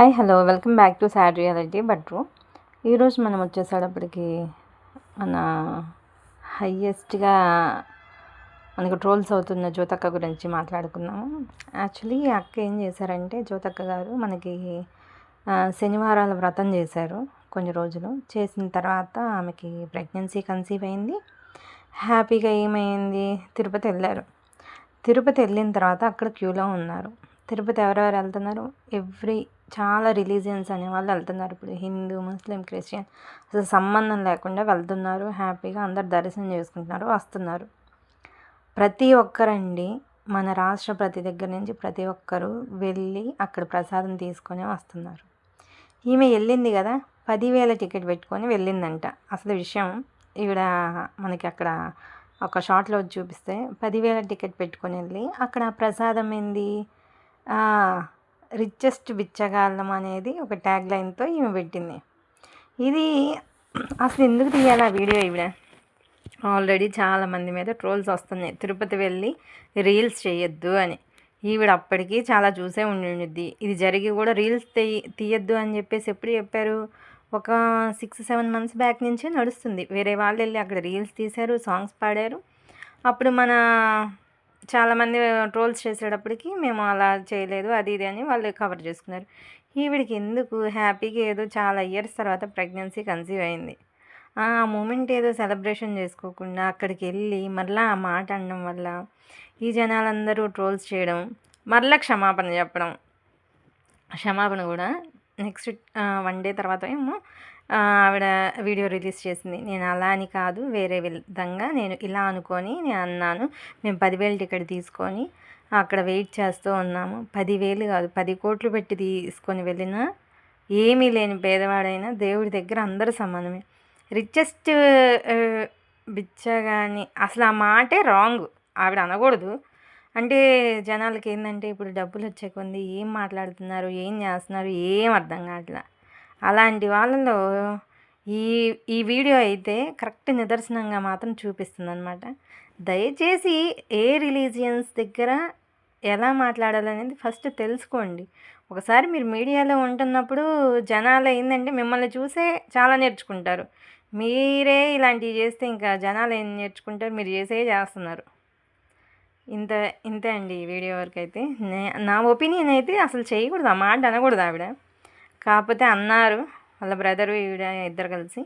Hi hello welcome back to sad reality బట్రు ఈరోజు మనం వచ్చేసేటప్పటికి మన హయ్యెస్ట్గా మనకు ట్రోల్స్ అవుతున్న జ్యోతక్క గురించి మాట్లాడుకున్నాము. యాక్చువల్లీ అక్క ఏం చేశారంటే జ్యోతక్క గారు మనకి శనివారాల వ్రతం చేశారు కొన్ని రోజులు. చేసిన తర్వాత ఆమెకి ప్రెగ్నెన్సీ కన్సీవ్ అయింది. హ్యాపీగా ఏమైంది? తిరుపతి వెళ్ళారు. తిరుపతి వెళ్ళిన తర్వాత అక్కడ క్యూలో ఉన్నారు. తిరుపతి ఎవరెవరు వెళ్తున్నారు? ఎవ్రీ చాలా రిలీజియన్స్ అనే వాళ్ళు వెళ్తున్నారు. ఇప్పుడు హిందూ ముస్లిం క్రిస్టియన్ అసలు సంబంధం లేకుండా వెళ్తున్నారు. హ్యాపీగా అందరు దర్శనం చేసుకుంటున్నారు వస్తున్నారు. ప్రతి ఒక్కరండి మన రాష్ట్ర ప్రతి దగ్గర నుంచి ప్రతి ఒక్కరు వెళ్ళి అక్కడ ప్రసాదం తీసుకొని వస్తున్నారు. ఈమె వెళ్ళింది కదా పదివేల టికెట్ పెట్టుకొని వెళ్ళిందంట. అసలు విషయం ఈవిడ మనకి అక్కడ ఒక షార్ట్లో చూపిస్తే పదివేల టికెట్ పెట్టుకొని వెళ్ళి అక్కడ ప్రసాదం ఏంది? రిచెస్ట్ బిచ్చగాళ్ళం అనేది ఒక ట్యాగ్ లైన్తో ఈమె పెట్టింది. ఇది అసలు ఎందుకు తీయాలి ఆ వీడియో ఈవిడ? ఆల్రెడీ చాలామంది మీద ట్రోల్స్ వస్తున్నాయి. తిరుపతి వెళ్ళి రీల్స్ చేయొద్దు అని. ఈవిడ అప్పటికి చాలా చూసే ఉండిద్ది. ఇది జరిగి కూడా రీల్స్ తీయ తీయద్దు అని చెప్పేసి ఎప్పుడు చెప్పారు? ఒక సిక్స్ సెవెన్ మంత్స్ బ్యాక్ నుంచే నడుస్తుంది. వేరే వాళ్ళు వెళ్ళి అక్కడ రీల్స్ తీశారు సాంగ్స్ పాడారు. అప్పుడు మన చాలామంది ట్రోల్స్ చేసేటప్పటికి మేము అలా చేయలేదు అది ఇది అని వాళ్ళు కవర్ చేసుకున్నారు. ఈవిడికి ఎందుకు? హ్యాపీగా ఏదో చాలా ఇయర్స్ తర్వాత ప్రెగ్నెన్సీ కన్సీవ్ అయింది. ఆ మూమెంట్ ఏదో సెలబ్రేషన్ చేసుకోకుండా అక్కడికి వెళ్ళి మరలా ఆ మాట అనడం వల్ల ఈ జనాలందరూ ట్రోల్స్ చేయడం మరలా క్షమాపణ చెప్పడం క్షమాపణ కూడా నెక్స్ట్ వన్ డే తర్వాత ఏమో ఆవిడ వీడియో రిలీజ్ చేసింది. నేను అలా అని కాదు వేరే విధంగా నేను ఇలా అనుకొని నేను అన్నాను. మేము పదివేలు టికెట్ తీసుకొని అక్కడ వెయిట్ చేస్తూ ఉన్నాము. పదివేలు కాదు పది కోట్లు పెట్టి తీసుకొని వెళ్ళిన ఏమీ లేని పేదవాడైనా దేవుడి దగ్గర అందరూ సమానమే. రిచెస్ట్ బిచ్చగాని అసలు ఆ మాటే రాంగ్. ఆవిడ అనకూడదు. అంటే జనాలకి ఏంటంటే ఇప్పుడు డబ్బులు వచ్చే కొంది ఏం మాట్లాడుతున్నారు ఏం చేస్తున్నారు ఏం అర్థం కావట్లేదు అలాంటి వాళ్ళలో ఈ ఈ వీడియో అయితే కరెక్ట్ నిదర్శనంగా మాత్రం చూపిస్తుంది అనమాట దయచేసి ఏ రిలీజియన్స్ దగ్గర ఎలా మాట్లాడాలనేది ఫస్ట్ తెలుసుకోండి. ఒకసారి మీరు మీడియాలో ఉంటున్నప్పుడు జనాలు ఏంటంటే మిమ్మల్ని చూసే చాలా నేర్చుకుంటారు. మీరే ఇలాంటివి చేస్తే ఇంకా జనాలు ఏం నేర్చుకుంటారు మీరు చేసే చేస్తున్నారు. ఇంత ఇంతే అండి ఈ వీడియో వరకు అయితే నా ఒపీనియన్ అయితే అసలు చేయకూడదు. ఆ మాట అనకూడదు ఆవిడ. కాకపోతే అన్నారు వాళ్ళ బ్రదరు ఈవిడ ఇద్దరు కలిసి.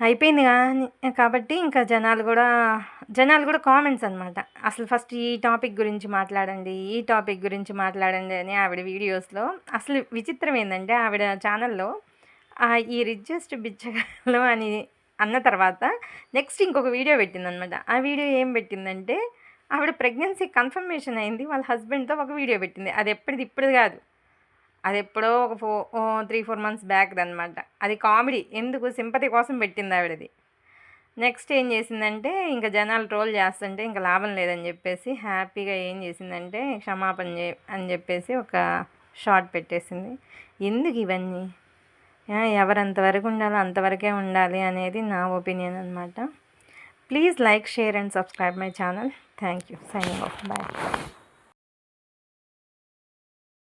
అయిపోయింది కానీ కాబట్టి ఇంకా జనాలు కూడా జనాలు కూడా కామెంట్స్ అనమాట అసలు ఫస్ట్ ఈ టాపిక్ గురించి మాట్లాడండి ఈ టాపిక్ గురించి మాట్లాడండి అని ఆవిడ వీడియోస్లో అసలు విచిత్రం ఏంటంటే ఆవిడ ఛానల్లో ఈ రిచెస్ట్ బిచ్చగలం అని అన్న తర్వాత నెక్స్ట్ ఇంకొక వీడియో పెట్టిందనమాట ఆ వీడియో ఏం పెట్టిందంటే ఆవిడ ప్రెగ్నెన్సీ కన్ఫర్మేషన్ అయింది. వాళ్ళ హస్బెండ్తో ఒక వీడియో పెట్టింది. అది ఎప్పటిది? ఇప్పుడు కాదు. అది ఎప్పుడో ఒక ఫో త్రీ ఫోర్ మంత్స్ బ్యాక్ అనమాట అది కామెడీ. ఎందుకు? సింపతి కోసం పెట్టింది ఆవిడది. నెక్స్ట్ ఏం చేసిందంటే ఇంకా జనాలు ట్రోల్ చేస్తుంటే ఇంకా లాభం లేదని చెప్పేసి హ్యాపీగా ఏం చేసిందంటే క్షమాపణ చే అని చెప్పేసి ఒక షార్ట్ పెట్టేసింది. ఎందుకు ఇవన్నీ? ఎవరంతవరకు ఉండాలో అంతవరకే ఉండాలి అనేది నా ఒపీనియన్ అనమాట Please like, share and subscribe my channel. Thank you. Signing off. Bye.